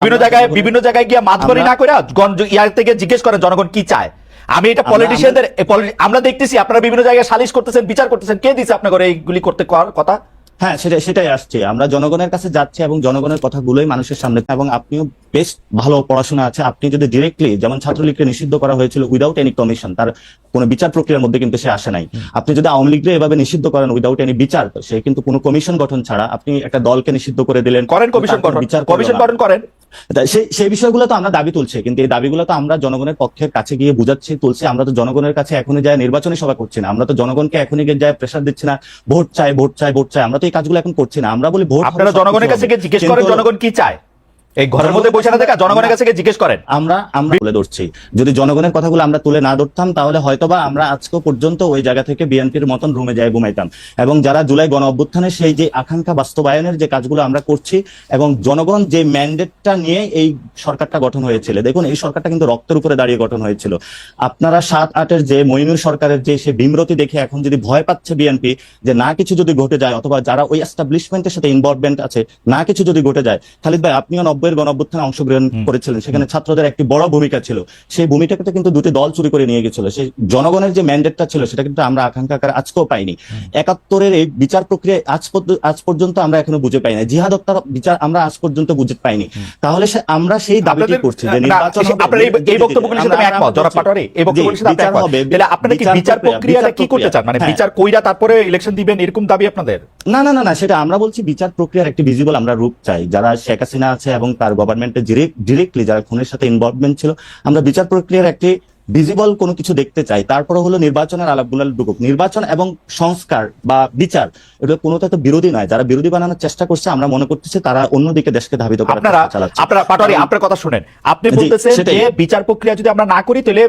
বিভিন্ন জায়গায় বিভিন্ন জায়গায় গিয়ে মাতবরি না করে ইয়ার থেকে জিজ্ঞেস করেন জনগণ কি চায়? আমি এটা পলিটিশিয়ানদের আমরা দেখতেছি আপনারা বিভিন্ন জায়গায় সালিশ করতেছেন বিচার করতেছেন কে দিছে আপনার এইগুলি করতে কর- কথা? হ্যাঁ সেটাই সেটাই আসছে। আমরা জনগণের কাছে যাচ্ছি এবং জনগণের কথাগুলোই মানুষের সামনে এবং আপনিও বেশ ভালো পড়াশোনা আছে। আপনি যদি ডিরেক্টলি যেমন ছাত্রলীগকে নিষিদ্ধ করা হয়েছিল উইদাউট এনি কমিশন তার কোনো বিচার প্রক্রিয়ার মধ্যে কিন্তু সে আসে নাই। আপনি যদি আওয়ামী লীগকে এভাবে নিষিদ্ধ করেন উইদাউট এনি বিচার সে কিন্তু কোনো কমিশন গঠন ছাড়া আপনি একটা দলকে নিষিদ্ধ করে দিলেন করেন কমিশন গঠন বিচার কমিশন গঠন করেন। সেই সেই বিষয়গুলো তো আমরা দাবি তুলছি কিন্তু এই দাবিগুলো তো আমরা জনগণের পক্ষের কাছে গিয়ে বুঝাচ্ছি তুলছি। আমরা তো জনগণের কাছে এখনই যায় নির্বাচনী সভা করছি না। আমরা তো জনগণকে এখনই গিয়ে যায় প্রেশার দিচ্ছি না ভোট চাই ভোট চাই ভোট চাই। আমরা তো এই কাজগুলো এখন করছি না। আমরা বলি ভোট আপনারা জনগণের কাছে গিয়ে জিজ্ঞেস করেন জনগণ কি চায়। এই ঘরের মধ্যে বসে না দেখা জনগণের কাছে জিজ্ঞেস করেন। আমরা আমরা তুলে ধরছি। যদি জনগণের কথাগুলো আমরা তুলে না ধরতাম, তাহলে হয়তোবা আমরা আজকে পর্যন্ত ওই জায়গা থেকে বিএনপির মতন রুমে যাই ঘুমাইতাম। এবং যারা জুলাই গণ অভ্যুত্থানের সেই যে আকাঙ্ক্ষা বাস্তবায়নের যে কাজগুলো আমরা করছি, এবং জনগণ যে ম্যান্ডেটটা নিয়ে এই সরকারটা গঠন হয়েছিল, দেখুন, এই সরকারটা কিন্তু রক্তের উপরে দাঁড়িয়ে গঠন হয়েছিল। আপনারা সাত, আটের যে মইনুর সরকারের যে সে বিমরতি দেখে এখন যদি ভয় পাচ্ছে বিএনপি, যে না কিছু যদি ঘটে যায়, অথবা যারা ওই এস্টাবলিশমেন্টের সাথে ইনভলভমেন্ট আছে, না কিছু যদি ঘটে যায়, খালিদ ভাই, আপনিও নব্বইয়ের গণ অভ্যুত্থানে অংশগ্রহণ করেছিলেন। সেখানে ছাত্রদের একটি বড় ভূমিকা ছিল। সেই ভূমিকাটা কিন্তু দুটি দল চুরি করে নিয়ে গেছিল। সেই জনগণের যে ম্যান্ডেটটা ছিল সেটা কিন্তু আমরা আকাঙ্ক্ষা আকারে আজকেও পাইনি। একাত্তরের এই বিচার প্রক্রিয়া আজ আজ পর্যন্ত আমরা এখনও বুঝে পাই না জিহাদ হত্যার বিচার আমরা আজ পর্যন্ত বুঝে পাইনি। তাহলে আমরা সেই দাবিটি করছি যে নির্বাচন এই- বক্তব্যগুলির সাথে আমি একমত। জনাব পাটোয়ারি এই বক্তব্যগুলির সাথে আপনি একমত। তাহলে আপনারা কি বিচার প্রক্রিয়াটা কি করতে চান? মানে হ্যাঁ। বিচার কইরা তারপরে ইলেকশন দিবেন এরকম দাবি আপনাদের? না না না না সেটা আমরা বলছি বিচার প্রক্রিয়ার একটি ভিজিবল আমরা রূপ চাই। যারা শেখ হাসিনা আছে এবং তার গভর্নমেন্টে ডিরেক্টলি যারা খুনের সাথে ইনভলভমেন্ট ছিল আমরা বিচার প্রক্রিয়ার একটি ভিজিবল কোনো কিছু দেখতে চাই। তারপরে হলো নির্বাচনের আলাপগুলো ঢুকুক নির্বাচন এবং সংস্কার বা বিচার এটা কোনোটা তো বিরোধী নয়। যারা বিরোধী বানানোর চেষ্টা করছে আমরা মনে করতেছি তারা অন্যদিকে দেশকে ধাবিত করার আপনারা চেষ্টা চালাচ্ছে। আপনারা পাটোয়ারি আপনার কথা শুনেন। আপনি বলতেছেন যে বিচার প্রক্রিয়া যদি আমরা না করি তাহলে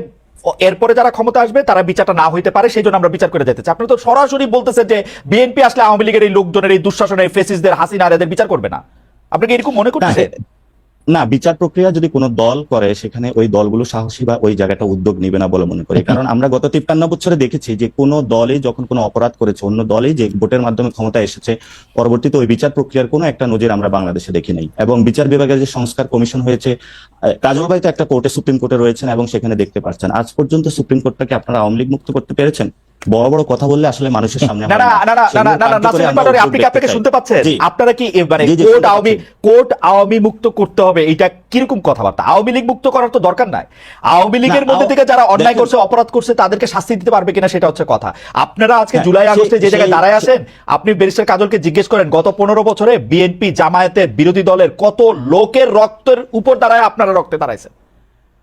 এরপরে যারা ক্ষমতা আসবে তারা বিচারটা না হইতে পারে সেই জন্য আমরা বিচার করে যেতে চাই। আপনি তো সরাসরি বলতেছেন যে বিএনপি আসলে আওয়ামী লীগের এই লোকজনের এই দুঃশাসনের ফেসিসদের হাসিনা এদের বিচার করবে না। আপনি কি এরকম মনে না, করতেছেন না বিচার প্রক্রিয়া যদি কোনো দল করে সেখানে ওই দলগুলো সাহসী বা ওই জায়গাটা উদ্যোগ নিবে না বলে মনে করি। কারণ আমরা গত তিপ্পান্ন বছরে দেখেছি যে কোনো দলই যখন কোনো অপরাধ করেছে অন্য দলই যে ভোটের মাধ্যমে ক্ষমতা এসেছে পরবর্তীতে ওই বিচার প্রক্রিয়ার কোনো একটা নজির আমরা বাংলাদেশে দেখি নাই। এবং বিচার বিভাগের যে সংস্কার কমিশন হয়েছে আহ, কাজল ভাই তো একটা কোর্টে সুপ্রিম কোর্টে রয়েছেন এবং সেখানে দেখতে পাচ্ছেন আজ পর্যন্ত সুপ্রিম কোর্টটাকে আপনারা আওয়ামী লীগ মুক্ত করতে পেরেছেন? বড় বড় কথা বললে আসলে মানুষের সামনে আপনি আপনাকে শুনতে পাচ্ছেন? আপনারা কি মানে কোর্ট আওয়ামী কোর্ট আওয়ামী মুক্ত করতে হবে? এটা কীরকম কথাবার্তা? আওয়ামী লীগ মুক্ত করার তো দরকার নাই। আওয়ামী লীগের মধ্যে থেকে যারা অন্যায় করছে অপরাধ করছে তাদেরকে শাস্তি দিতে পারবে কিনা সেটা হচ্ছে কথা। আপনারা আজকে হ্যাঁ, জুলাই আগস্টে যে জায়গায় দাঁড়ায় আছেন আপনি ব্যারিস্টার কাজলকে জিজ্ঞেস করেন গত পনেরো বছরে বিএনপি জামায়াতের বিরোধী দলের কত লোকের রক্তের উপর দাঁড়ায় আপনারা রক্তে দাঁড়াইছেন?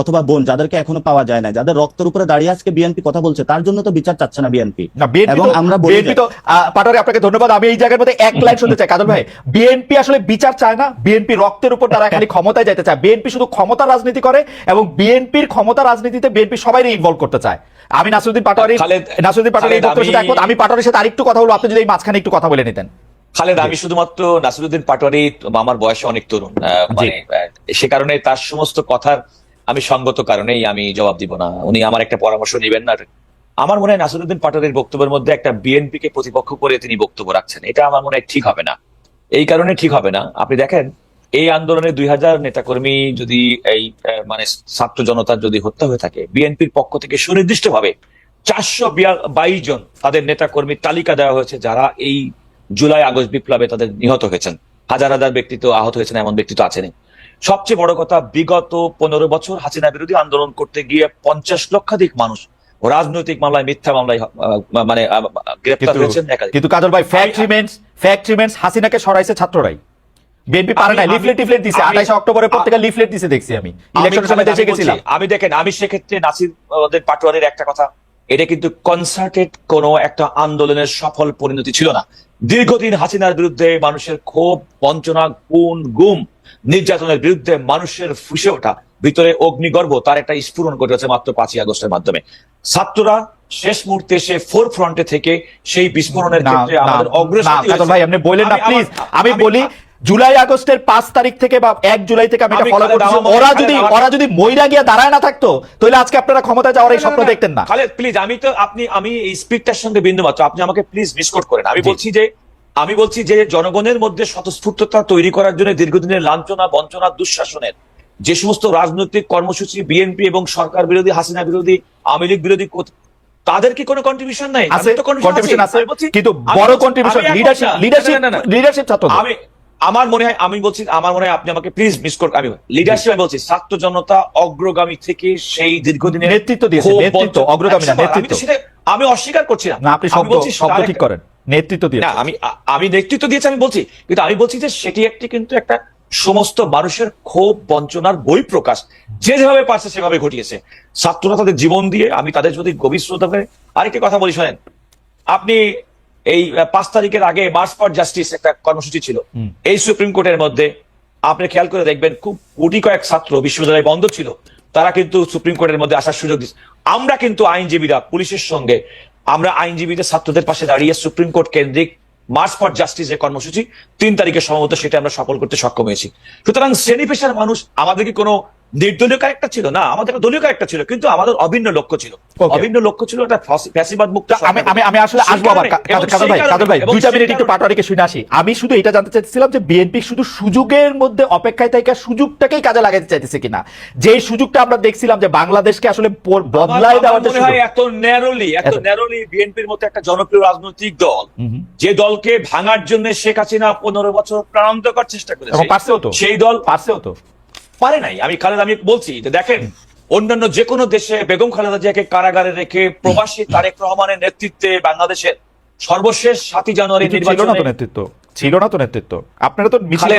অথবা বোন যাদেরকে এখনও পাওয়া যায় না যাদের রক্তের উপরে দাঁড়িয়ে আজকে বিএনপি কথা বলছে তার জন্য তো বিচার চাচ্ছে না বিএনপি এবং আমরা বিএনপি তো আহ, পাটোয়ারি আপনাকে ধন্যবাদ। আমি এই জায়গার মধ্যে এক লাইন শুনতে চাই। কাজল ভাই বিএনপি আসলে বিচার চায় না? বিএনপি রক্তের উপর তারা খালি ক্ষমতায় যেতে চায়। বিএনপি শুধু ক্ষমতা রাজনীতি করে এবং বিএনপির ক্ষমতা রাজনীতিতে বিএনপি সবাই ইনভলভ করতে চায়। আমি নাসরুদ্দিন পাটোয়ারি খালেদ- নাসরুদ্দিন পাটোয়ারি এই বক্তব্যের সাথে আমি- একমত। আমি পাটোয়ারির সাথে আরেকটু কথা বলব। আপনি যদি এই মাঝখানে একটু কথা বলে নিতেন। খালেদ আমি শুধুমাত্র নাসিরুদ্দিন পাটোয়ারি আমার বয়সে অনেক তরুণ। মানে সে কারণে তার সমস্ত কথার আমি সঙ্গত কারণেই আমি জবাব দিব না। উনি আমার একটা পরামর্শ নেবেন না। আমার মনে হয় নাসিরুদ্দিন পাটোয়ারির বক্তব্যের মধ্যে একটা বিএনপি কে প্রতিপক্ষ করে তিনি বক্তব্য রাখছেন। এটা আমার মনে হয় ঠিক হবে না। এই কারণে ঠিক হবে না। আপনি দেখেন, এই আন্দোলনে দুই হাজার নেতাকর্মী যদি এই মানে ছাত্র জনতার যদি হত্যা হয়ে থাকে, বিএনপির পক্ষ থেকে সুনির্দিষ্ট ভাবে চারশো বাইশ জন তাদের নেতাকর্মীর তালিকা দেওয়া হয়েছে যারা এই জুলাই আগস্ট বিপ্লবে তাদের নিহত হয়েছেন। হাজার হাজার ব্যক্তি তো আহত হয়েছেন, এমন ব্যক্তি তো সবচেয়ে বড় কথা বিগত পনেরো বছর হাসিনা বিরোধী আন্দোলন করতে গিয়ে পঞ্চাশ লক্ষাধিক মানুষ রাজনৈতিক মামলায় মিথ্যা মামলায় মানে গ্রেপ্তার হয়েছেন কিন্তু কাজল ভাই ফ্যাক্ট রিমেন্স ফ্যাক্ট রিমেন্স হাসিনাকে সরাইছে ছাত্ররাই। বিএনপি পারে না লিফলেট টিফলেট দিছে আমি- আঠাইশে অক্টোবরের লিফলেট দিছে দেখছি আমি। ইলেকশনের সময় দেশে গেছিলাম। আমি দেখেন আমি সেক্ষেত্রে নাসির ওদের পাটোয়ারির একটা কথা এটা কিন্তু কনসার্টেড কোন একটা আন্দোলনের সফল পরিণতি ছিল না। দীর্ঘদিন হাসিনার বিরুদ্ধে মানুষের ক্ষোভ বঞ্চনা গুণ গুম নির্যাতনের বিরুদ্ধে মানুষের ফুসে ওঠা ভিতরে অগ্নিগর্ভ তার একটা স্ফুরণ ঘটেছে মাত্র পাঁচই আগস্টের মাধ্যমে। ছাত্ররা শেষ মুহূর্তে এসে ফোর ফ্রন্টে থেকে সেই বিস্ফোরণের ক্ষেত্রে আমাদের অগ্রসারী। ভাই আপনি বললেন না আমি প্লিজ আমি বলি জুলাই আগস্টের পাঁচ তারিখ থেকে বা এক জুলাই থেকে আমি এটা ফলো করছি। ওরা যদি ওরা যদি মইরা গিয়ে দাঁড়ায় না থাকতো তাহলে আজকে আপনারা ক্ষমতায় যাওয়ার এই স্বপ্ন দেখতেন না। খালেদ প্লিজ আমি তো আপনি আমি এই স্পিডটার সঙ্গে বিন্দু মাত্র আপনি আমাকে প্লিজ মিসকোট করেন। আমি বলছি যে আমি বলছি যে জনগণের মধ্যে স্বতঃস্ফূর্ততা তৈরি করার জন্য দীর্ঘদিনের লাঞ্ছনা বঞ্চনা দুঃশাসনের যে সমস্ত রাজনৈতিক কর্মসূচি বিএনপি এবং সরকার বিরোধী হাসিনা বিরোধী আওয়ামী লীগ বিরোধী তাদের কি কোনো কন্ট্রিবিউশন নাই? আছে কন্ট্রিবিউশন আছে। কিন্তু বড় কন্ট্রিবিউশন লিডারশিপ লিডারশিপ। লিডারশিপ ছাত্র আমি আমার মনে হয় আমি বলছি আমার মনে হয় আপনি আমাকে প্লিজ মিস করতে আমি লিডারশিপ আমি বলছি ছাত্র জনতা অগ্রগামী থেকে সেই দীর্ঘদিনের নেতৃত্ব দিয়েছে, নেতৃত্ব, অগ্রগামী না, আমি নেতৃত্ব। আমি অস্বীকার করছি না আপনি শব্দ বলছি শব্দ ঠিক করেন নেতৃত্ব দিয়ে না আমি আমি নেতৃত্ব দিয়েছি আমি বলছি কিন্তু আমি বলছি যে সেটি একটি কিন্তু একটা সমস্ত মানুষের ক্ষোভ বঞ্চনার বই প্রকাশ যে যেভাবে পারছে সেভাবে ঘটিয়েছে। ছাত্ররা তাদের জীবন দিয়ে আমি তাদের যদি গভীর শ্রদ্ধা করে আরেকটি কথা বলি শোনেন। আপনি এই পাঁচ তারিখের আগে মার্চ ফর জাস্টিস একটা কর্মসূচি ছিল। এই সুপ্রিম কোর্টের মধ্যে আপনি খেয়াল করে দেখবেন খুব কোটি কয়েক ছাত্র বিশ্ববিদ্যালয় বন্ধ ছিল। তারা কিন্তু সুপ্রিম কোর্টের মধ্যে আসার সুযোগ দিচ্ছে আমরা কিন্তু আইনজীবীরা পুলিশের সঙ্গে আমরা আইনজীবীদের ছাত্রদের পাশে দাঁড়িয়ে সুপ্রিম কোর্ট কেন্দ্রিক মার্চ ফর জাস্টিস এর কর্মসূচি তিন তারিখে সম্ভবত সেটা আমরা সফল করতে সক্ষম হয়েছি। সুতরাং শ্রেণি পেশার মানুষ আমাদেরকে কোনো নির্দলীয় ক্যারেক্টার ছিল না আমাদের দলীয় ক্যারেক্টার ছিল কিন্তু আমাদের অভিন্ন লক্ষ্য ছিল। অভিন্ন লক্ষ্য ছিল একটা ফ্যাসিবাদ মুক্ত আমি আমি আমি আসলে আসব আবার। সেই ভাই কাজল ভাই দুইটা মিনিট একটু পাটোয়ারিকে শুনে আসি। আমি শুধু এটা জানতে চাইছিলাম যে বিএনপি শুধু সুযোগের মধ্যে অপেক্ষায় থেকে সুযোগটাকেই কাজে লাগাতে চাইতেছে কিনা? যে সুযোগটা আমরা দেখছিলাম যে বাংলাদেশকে আসলে বদলাই দেওয়ার জন্য। এত ন্যারোলি এত ন্যারোলি বিএনপির মতো একটা জনপ্রিয় রাজনৈতিক দল। যে দলকে ভাঙার জন্য শেখ হাসিনা পনেরো বছর প্রাণান্তকর চেষ্টা করেছে পারছেও তো। সেই দল পারছেও তো। পারে নাই। আমি খালেদ আমি বলছি যে দেখেন অন্যান্য যে কোনো দেশে বেগম খালেদা জিয়াকে কারাগারে রেখে প্রবাসী তারেক রহমানের নেতৃত্বে বাংলাদেশের সর্বশেষ সাতই জানুয়ারি নির্বাচনে নেতৃত্ব। ছিল না তো নেতৃত্ব। আপনারা তো মিছিল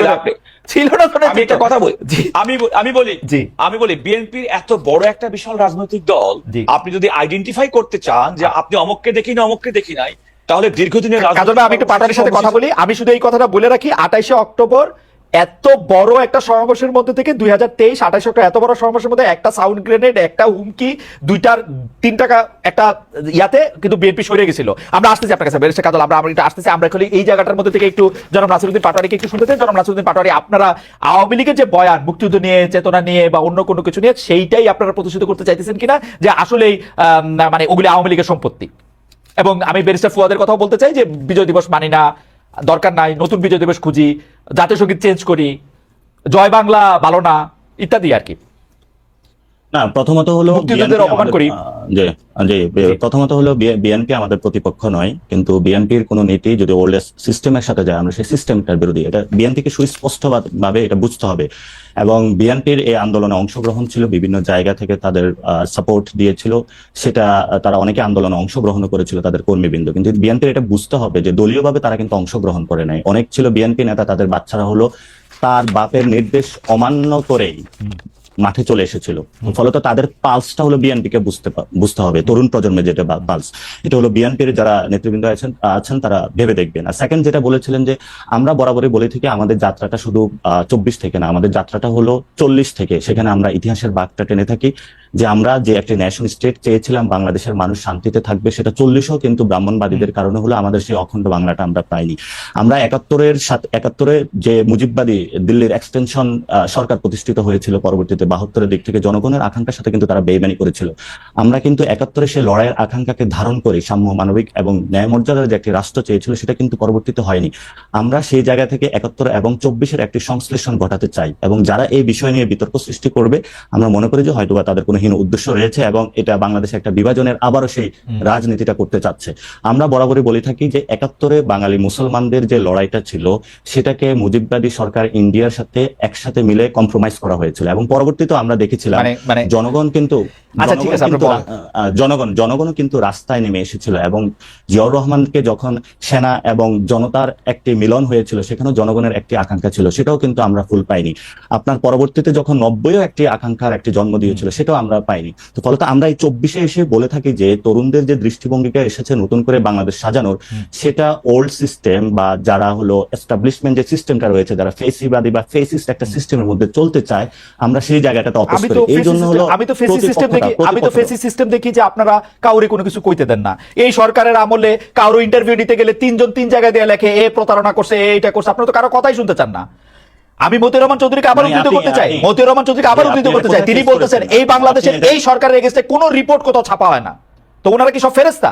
ছিল না তো আমি একটা কথা বলি। আমি আমি বলি জি। আমি বলি বিএনপির এত বড় একটা বিশাল রাজনৈতিক দল আপনি যদি আইডেন্টিফাই করতে চান যে আপনি অমককে দেখি না অমককে দেখি নাই তাহলে দীর্ঘদিনের ভাই আমি একটু পাটারের সাথে কথা বলি। আমি শুধু এই কথাটা বলে রাখি আঠাইশে অক্টোবর এত বড় একটা সমাবেশের মধ্যে থেকে দুই হাজার তেইশ অক্টোবর এত বড় সমাবেশের মধ্যে একটা সাউন্ড গ্রেনেড একটা হুমকি, দুইটার তিন টাকা একটা ইয়াতে কিন্তু বিএনপি সরে গেছিল। আমরা আসতেছি আপনার কাছে বেরেস্টে কাজল, আমরা আমরা আসতেছি, আমরা এখন এই জায়গাটার মধ্যে থেকে একটু জনাব নাসিরুদ্দিন পাটোয়ারিকে একটু শুনতে চাই। জনাব নাসিরুদ্দিন পাটোয়ারি, আপনারা আওয়ামী লীগের যে বয়ান, মুক্তিযুদ্ধ নিয়ে, চেতনা নিয়ে বা অন্য কোনো কিছু নিয়ে, সেইটাই আপনারা প্রতিষ্ঠিত করতে চাইতেছেন কিনা? যে আসলেই মানে ওগুলি আওয়ামী লীগের সম্পত্তি। এবং আমি ব্যারিস্টার ফুয়াদের কথাও বলতে চাই যে বিজয় দিবস মানি না দরকার নাই, নতুন বিজয় দিবস খুঁজি, জাতীয় সংগীত চেঞ্জ করি, জয় বাংলা ভালো না, ইত্যাদি আর কি। না প্রথমত হলো অপমান করি। জি জি প্রথমত হলো বিএনপি আমাদের প্রতিপক্ষ নয় কিন্তু বিএনপির কোন নীতি যদি ওল্ড সিস্টেমের সাথে যায় আমরা সেই সিস্টেমটার বিরোধী। এটা বিএনপিকে সুস্পষ্ট ভাবে এটা বুঝতে হবে। এবং বিএনপির এই আন্দোলনে অংশগ্রহণ ছিল বিভিন্ন জায়গা থেকে তাদের সাপোর্ট দিয়েছিল। সেটা তারা অনেকে আন্দোলনে অংশগ্রহণ করেছিল তাদের কর্মীবৃন্দ। কিন্তু বিএনপির এটা বুঝতে হবে যে দলীয়ভাবে তারা কিন্তু অংশগ্রহণ করে নাই। অনেক ছিল বিএনপি নেতা তাদের বাচ্চারা হলো তার বাপের নির্দেশ অমান্য করেই। মাঠে চলে এসেছিল। ফলত তাদের পালসটা হলো বিএনপি কে বুঝতে বুঝতে হবে। তরুণ প্রজন্মের যেটা পালস এটা হলো বিএনপির যারা নেতৃবৃন্দ আছেন আছেন তারা ভেবে দেখবেন। আর সেকেন্ড যেটা বলেছিলেন যে আমরা বরাবরই বলে থেকে আমাদের যাত্রাটা শুধু চব্বিশ থেকে না আমাদের যাত্রাটা হলো চল্লিশ থেকে। সেখানে আমরা ইতিহাসের বাঘটা টেনে থাকি যে আমরা যে একটি ন্যাশন স্টেট চেয়েছিলাম বাংলাদেশের মানুষ শান্তিতে থাকবে সেটা চল্লিশও কিন্তু ব্রাহ্মণবাদীদের কারণে হলো আমাদের সেই অখণ্ড বাংলাটা আমরা পাইনি। আমরা একাত্তরের সাথে একাত্তরে যে মুজিববাদী দিল্লির এক্সটেনশন সরকার প্রতিষ্ঠিত হয়েছিল পরবর্তীতে বাহাত্তরের দিক থেকে জনগণের আকাঙ্ক্ষার সাথে কিন্তু তারা বেইমানি করেছিল। আমরা কিন্তু একাত্তরে সেই লড়াইয়ের আকাঙ্ক্ষাকে ধারণ করি সাম্য মানবিক এবং ন্যায় মর্যাদার যে একটি রাষ্ট্র চেয়েছিল সেটা কিন্তু পরবর্তীতে হয়নি। আমরা সেই জায়গা থেকে একাত্তর এবং চব্বিশের একটি সংশ্লেষণ ঘটাতে চাই এবং যারা এই বিষয় নিয়ে বিতর্ক সৃষ্টি করবে আমরা মনে করি যে হয়তোবা তাদের কোনো হীন উদ্দেশ্য রয়েছে এবং এটা বাংলাদেশে একটা বিভাজনের আবারও সেই রাজনীতিটা করতে চাচ্ছে। আমরা বরাবরই বলে থাকি যে একাত্তরে বাঙালি মুসলমানদের যে লড়াইটা ছিল সেটাকে মুজিববাদী সরকার ইন্ডিয়ার সাথে একসাথে মিলে কম্প্রোমাইজ করা হয়েছিল এবং পরবর্তীতে আমরা দেখেছিলাম। মানে মানে জনগণ কিন্তু আচ্ছা, ঠিক জনগণ আছে, জনগণও কিন্তু রাস্তায় নেমে এসেছিল এবং জিয়াউর রহমানকে যখন সেনা এবং জনতার একটি মিলন হয়েছিল সেখানেও জনগণের একটি আকাঙ্ক্ষা ছিল সেটাও কিন্তু আমরা ফুল পাইনি। আপনার পরবর্তীতে যখন নব্বইও একটি আকাঙ্ক্ষার একটি জন্ম দিয়েছিল সেটাও আমরা পাইনি। তো ফলত আমরা এই চব্বিশে এসে বলে থাকি যে তরুণদের যে দৃষ্টিভঙ্গিটা এসেছে নতুন করে বাংলাদেশ সাজানোর সেটা ওল্ড সিস্টেম বা যারা হলো এস্টাবলিশমেন্ট যে সিস্টেমটা রয়েছে যারা ফেসিবাদী বা ফেসিস্ট একটা সিস্টেমের মধ্যে চলতে চায় আমরা সেই জায়গাটাতে আমি করে। এই জন্য হলো আমি তো ফেসি সিস্টেম দেখি আমি তো ফেসি সিস্টেম দেখি যে আপনারা কাউরে কোনো কিছু কইতে দেন না। এই সরকারের আমলে কারও ইন্টারভিউ দিতে গেলে তিনজন তিন জায়গায় দিয়ে লেখে এ প্রতারণা করছে করছে। আপনারা তো কারও কথাই শুনতে চান না। আমি মতিউর রহমান চৌধুরীকে আবার মানে উদ্ধৃত করতে চাই। মতিউর রহমান চৌধুরীকে আবার উদ্ধৃত করতে চাই। তিনি বলতেছেন এই বাংলাদেশের এই সরকারের এগেস্টে কোনো রিপোর্ট কোথাও ছাপা হয় না। তো ওনারা কি সব ফেরেস্তা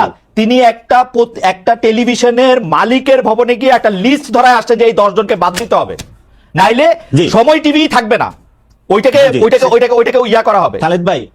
তিনি একটা একটা টেলিভিশনের মালিকের ভবনে গিয়ে একটা লিস্ট ধরায় আসছে যে এই দশজনকে বাদ দিতে হবে। নাইলে সময় টিভি থাকবে না। ওইটাকে ওইটাকে ওইটাকে ওইটাকে ইয়া করা হবে। খালেদ ভাই